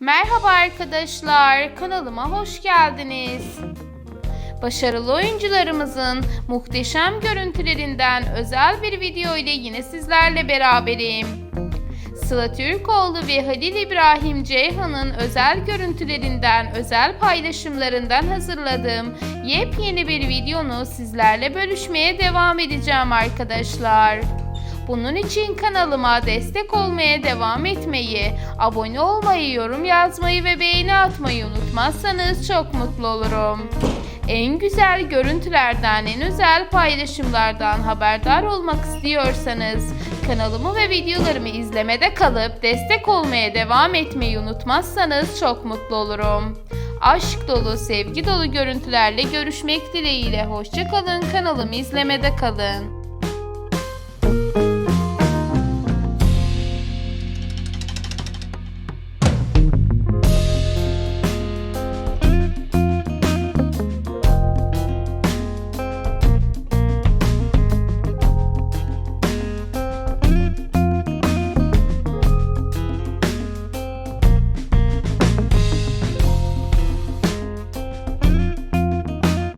Merhaba arkadaşlar, kanalıma hoş geldiniz. Başarılı oyuncularımızın muhteşem görüntülerinden özel bir video ile yine sizlerle beraberim. Sıla Türkoğlu ve Halil İbrahim Ceyhan'ın özel görüntülerinden, özel paylaşımlarından hazırladığım yepyeni bir videonu sizlerle bölüşmeye devam edeceğim arkadaşlar. Bunun için kanalıma destek olmaya devam etmeyi, abone olmayı, yorum yazmayı ve beğeni atmayı unutmazsanız çok mutlu olurum. En güzel görüntülerden, en özel paylaşımlardan haberdar olmak istiyorsanız kanalımı ve videolarımı izlemede kalıp destek olmaya devam etmeyi unutmazsanız çok mutlu olurum. Aşk dolu, sevgi dolu görüntülerle görüşmek dileğiyle hoşçakalın. Kanalımı izlemede kalın.